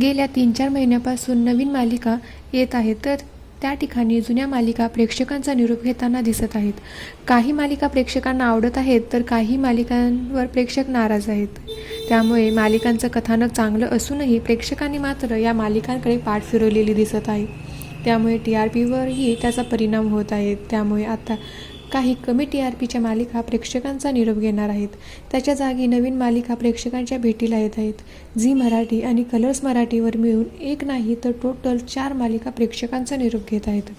गेल्या तीन चार महिन्यापासून नवीन मालिका येत आहेत तर त्या ठिकाणी जुन्या मालिका प्रेक्षकांचा निरोप घेताना दिसत आहेत. काही मालिका प्रेक्षकांना आवडत आहेत तर काही मालिकांवर प्रेक्षक नाराज आहेत. त्यामुळे मालिकांचं कथानक चांगलं असूनही प्रेक्षकांनी मात्र या मालिकांकडे पाठ फिरवलेली दिसत आहे. त्यामुळे टी आर पीवरही त्याचा परिणाम होत आहे. त्यामुळे आता काही कमी टी आर पीच्या मालिका प्रेक्षकांचा निरोप घेणार आहेत. त्याच्या जागी नवीन मालिका प्रेक्षकांच्या भेटीला येत आहेत. झी मराठी आणि कलर्स मराठीवर मिळून एक नाही तर टोटल चार मालिका प्रेक्षकांचा निरोप घेत आहेत.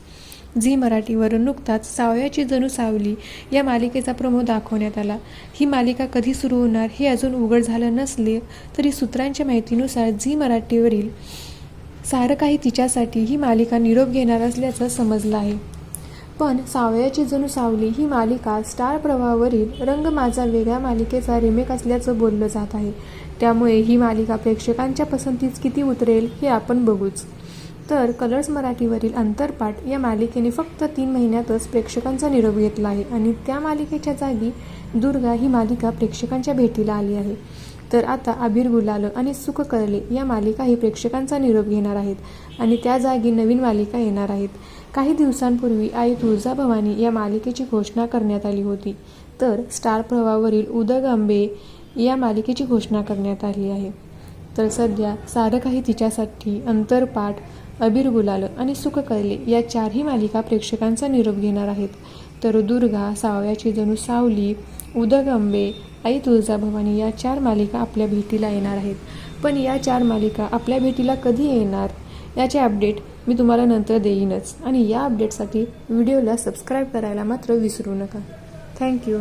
झी मराठीवरून नुकताच सावयाची जणू सावली या मालिकेचा प्रमो दाखवण्यात आला. ही मालिका कधी सुरू होणार हे अजून उघड झालं नसले तरी सूत्रांच्या माहितीनुसार झी मराठीवरील सारं काही तिच्यासाठी ही मालिका निरोप घेणार असल्याचं समजलं आहे. पण सावयाची जणू सावली ही मालिका स्टार प्रवाहावरील रंग माझा वेगळ्या मालिकेचा रिमेक असल्याचं बोललं जात आहे. त्यामुळे ही मालिका प्रेक्षकांच्या पसंतीस किती उतरेल हे आपण बघूच. तर कलर्स मराठीवरील अंतरपाठ या मालिकेने फक्त तीन महिन्यातच प्रेक्षकांचा निरोप घेतला आहे आणि त्या मालिकेच्या जागी दुर्गा ही मालिका प्रेक्षकांच्या भेटीला आली आहे. तर आता अबीर गुलाल आणि सुख करले या मालिकाही प्रेक्षकांचा निरोप घेणार आहेत आणि त्या जागी नवीन मालिका येणार आहेत. काही दिवसांपूर्वी आई तुळजाभवानी या मालिकेची घोषणा करण्यात आली होती. तर स्टार प्रवावरील उदग आंबे या मालिकेची घोषणा करण्यात आली आहे. तर सध्या सारं काही तिच्यासाठी अंतरपाठ अबीर गुलाल आणि सुखकर्ले या चारही मालिका प्रेक्षकांचा निरोप घेणार आहेत. तर दुर्गा सावयाची जणू सावली उदग आंबे आई तुळजाभवानी या चार मालिका आपल्या भेटीला येणार आहेत. पण या चार मालिका आपल्या भेटीला कधी येणार? याचे अपडेट मी तुम्हाला नंतर देईनच. आणि या अपडेटसाठी व्हिडिओला सबस्क्राईब करायला मात्र विसरू नका. थँक्यू